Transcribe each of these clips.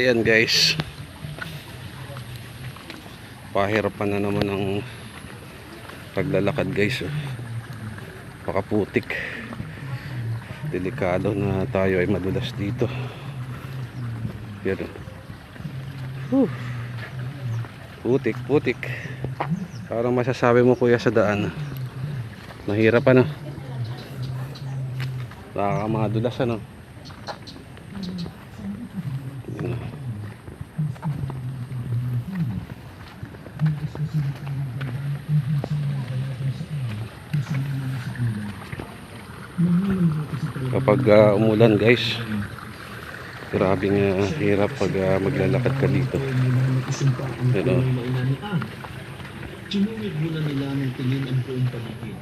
ayan guys. Pahirapan na naman ang paglalakad guys oh. pakaputik. Delikado na tayo ay madulas dito. Yan. Whew. putik putik. Parang masasabi mo kuya sa daan mahirap ano? Nakakamadulas ano kapag ah, umulan guys grabing uh, hirap pag ah, maglalakad ka dito buong paligid.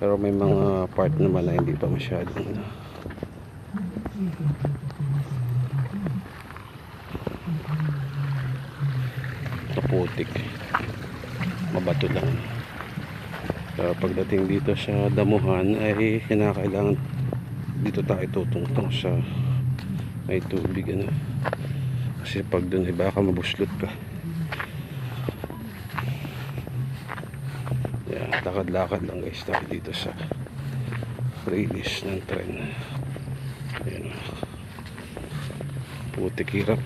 pero may mga part naman na hindi pa masyadong ano. kaputik mabato lang Kaya pagdating dito sa damuhan ay kinakailangan dito tayo tutungtong sa may tubig ano. Kasi pag dun ay baka mabuslot ka. Yan lakad-lakad lang guys tayo dito sa release ng tren. Yan. Putik hirap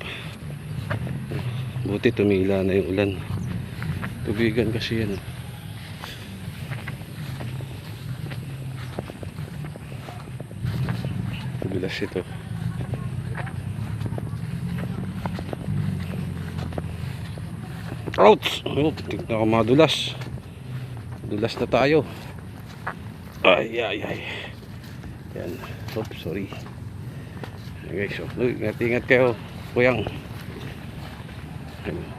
buti tumila na yung ulan. Tubigan kasi yan oh. Tubilas ito. Ouch! Oh, tignan ko madulas. Dulas na tayo. Ay, ay, ay. Yan. Oops, sorry. Guys, oh. Uy, ingat, ingat kayo. Kuyang. Yan.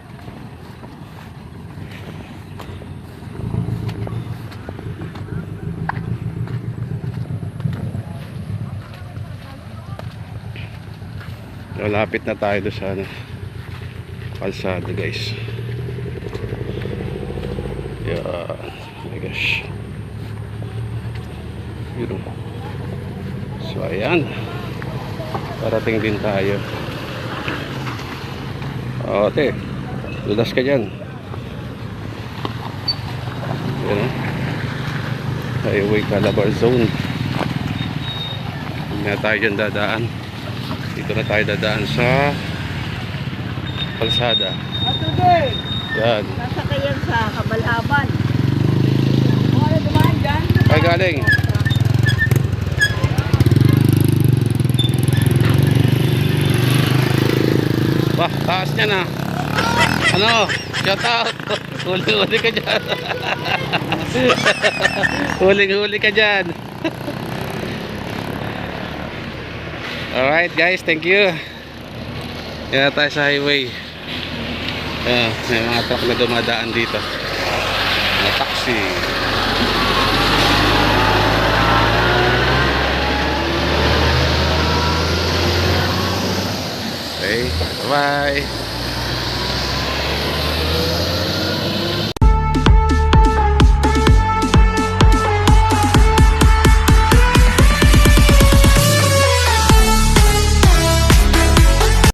Malapit na tayo doon sa ano, kalsada guys. Yan. Oh my gosh. Yun. oh. So ayan. Parating din tayo. Ote. Dulas ka dyan. Yan oh. Highway Calabar Zone. Hindi na tayo dyan dadaan. Dito na tayo dadaan sa kalsada. Atubig! Yan. Nasa kayan sa Kabalhaban. Kung ano dumaan dyan? Ay galing. Bah, taas niya na. Ano? Shout out. Huli-huli ka dyan. Huling-huli ka dyan. Alright guys, thank you. Na tayo sa highway. Ayan, may mga truck na dumadaan dito. Mga taxi. Okay, bye-bye.